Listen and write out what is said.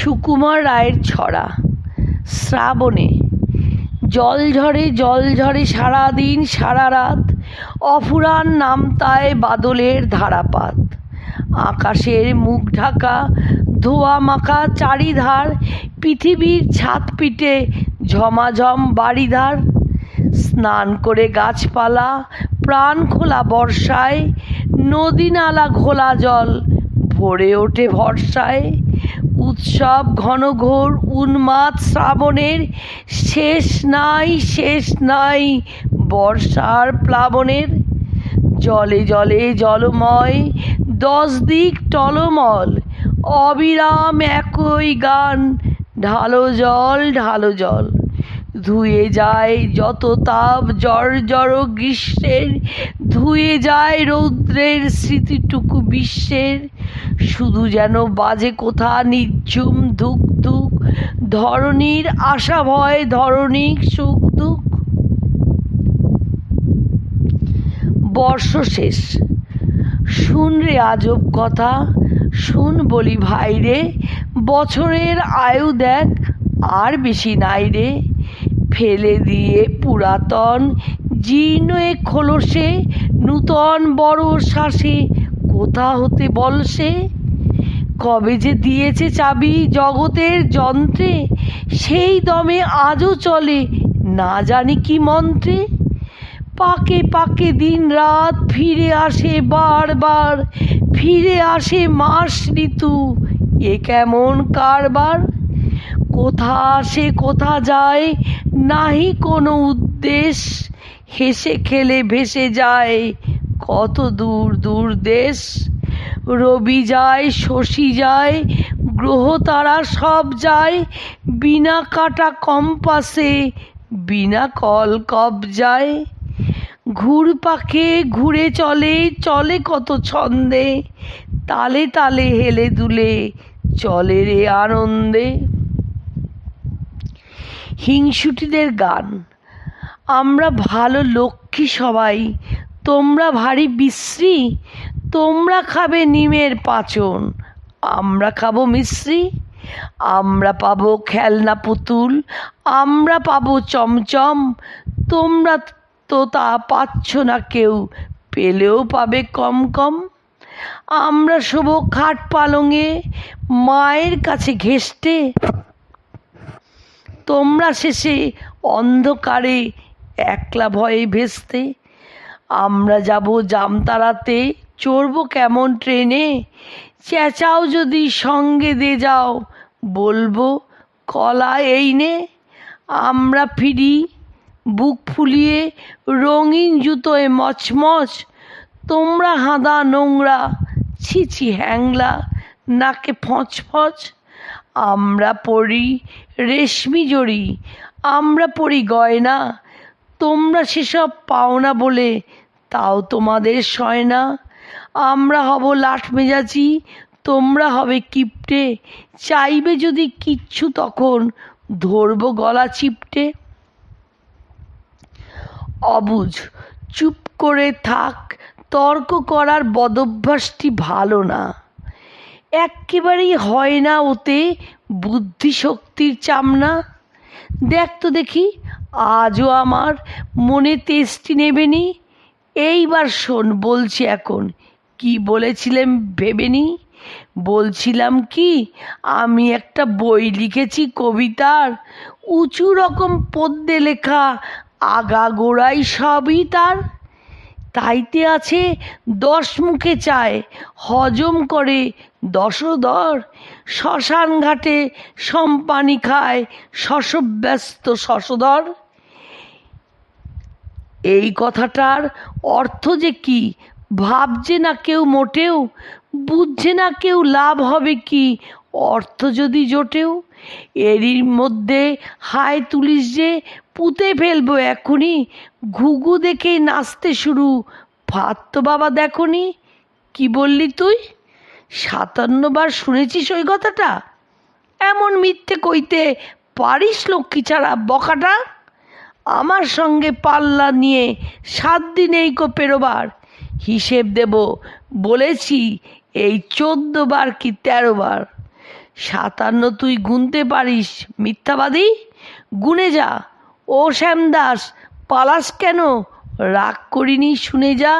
সুকুমার রায়ের ছড়া। শ্রাবণে, জল ঝরে জল ঝরে সারাদিন, সারা রাত, অফুরান নামতায় বাদলের ধারাপাত। আকাশের মুখ ঢাকা, ধোয়া মাখা চারিধার, পৃথিবীর ছাদ পিটে ঝমাঝম বাড়িধার। স্নান করে গাছপালা, প্রাণ খোলা বর্ষায়, নদী নালা ঘোলা জল, ভরে ওঠে ভরসায়। উৎসব, ঘনঘোর, উন্মাদ, শ্রাবণের শেষ নাই শেষ নাই বর্ষার প্লাবনের। জলে জলে জলময়, দশ দিক টলমল, অবিরাম একই গান, ঢালো জল ঢালো জল। ধুয়ে যায় যত তাপ জর জর গ্রীষ্মের, ধুয়ে যায় রৌদ্রের স্মৃতিটুকু বিশ্বের। শুধু যেন বাজে কোথা নিঝুম ধুক ধুক, ধরণীর আশা ভয়, ধরণীর সুখ দুঃখ। বর্ষ শেষ। শুন রে আজব কথা, শুন বলি ভাই রে বছরের আয়ু দেখ, আর বেশি নাই রে। ফেলে দিয়ে পুরাতন জীর্ণ এ খোলসে, নূতন বড় শ্বাসে, কোথা হতে বলসে কবে যে দিয়েছে চাবি জগতের যন্ত্রে, সেই দমে আজও চলে, না জানি কি মন্ত্রে? পাকে পাকে দিন রাত ফিরে আসে বারবার, ফিরে আসে মাস ঋতু, এ কেমন কারবার? কোথা আসে কোথা যায়, নাহি কোনো উদ্দেশ। হেসে খেলে ভেসে যায়, কত দূর দূর দেশ। রবি যায়, শশী যায়, গ্রহ তারা সব যায়। বিনা কাটা কম্পাসে, বিনা কল কবজায় ঘুর পাখে ঘুরে চলে চলে কত ছন্দে। তালে তালে হেলে দুলে, চলে রে আনন্দে। হিংসুটিদের গান। আমরা ভালো লক্ষ্মী সবাই, তোমরা ভারী বিশ্রী, তোমরা খাবে নিমের পাচন। আমরা খাব মিশ্রি, আমরা পাবো খেলনা পুতুল, আমরা পাবো চমচম। তোমরা তো তা পাচ্ছ না কেউ, পেলেও পাবে কম কম। আমরা শোবো খাট পালঙে, মায়ের কাছে ঘেষ্টে। তোমরা শেষে অন্ধকারে একলা ভয়ে ভেস্তে। আমরা যাব জামতারাতে। চড়বো কেমন ট্রেনে? চেঁচাও যদি সঙ্গে দে যাও, বলব, কলা এই নে। আমরা ফিরি, বুক ফুলিয়ে রঙিন জুতোয় মচমচ। তোমরা হাঁদা নোংরা, ছিছি হ্যাংলা, নাকে ফচ ফচ আমরা পড়ি রেশমি জড়ি, আমরা পড়ি গয়না, তোমরা সেসব পাও না বলে তাও তোমাদের সয় না। আমরা হব লাঠ মেজাজি, তোমরা হবে কিপটে, চাইবে যদি কিচ্ছু তখন ধরবো গলা চিপটে। অবুঝ, চুপ করে থাক, তর্ক করার বদভ্যাসটি ভালো না। এক্কেবারেই হয় না ওতে বুদ্ধিশক্তির চামনা দেখ তো দেখি, আজও আমার মনে তেষ্টি নেবেনি। এইবার শোন, বলছি এখন, কি বলেছিলেন ভেবেনি? বলছিলাম কি, আমি একটা বই লিখেছি কবিতার, উঁচু রকম পদ্যে লেখা আগাগোড়াই সবই তার। তাইতে আছে দশ মুখে চায়, হজম করে দশদর। শ্মশান ঘাটে সম্পানি খায় শশব্যস্ত শশধর এই কথাটার অর্থ যে কি? ভাবছে না কেউ মোটেও? বুঝছে না কেউ লাভ হবে কি? অর্থ যদি জোটেও? এরই মধ্যে হায় তুলিস যে পুঁতে ফেলব এখনই। ঘুঘু দেখেই নাচতে শুরু। ভাত তো বাবা দেখনি। কি বললি তুই? সাতান্নবার শুনেছিস ওই কথাটা? এমন মিথ্যে কইতে পারিস লক্ষ্মী ছাড়া, বকাটা? আমার সঙ্গে পাল্লা নিয়ে সাত দিন এই কো পেরোবার। হিসেব দেব, বলেছি এই চোদ্দ বার কি তেরো বার। সাতান্ন তুই গুনতে পারিস, মিথ্যাবাদী। গুনে যা। ও শ্যামদাস পালাস কেন? রাগ করিনি শুনে যা।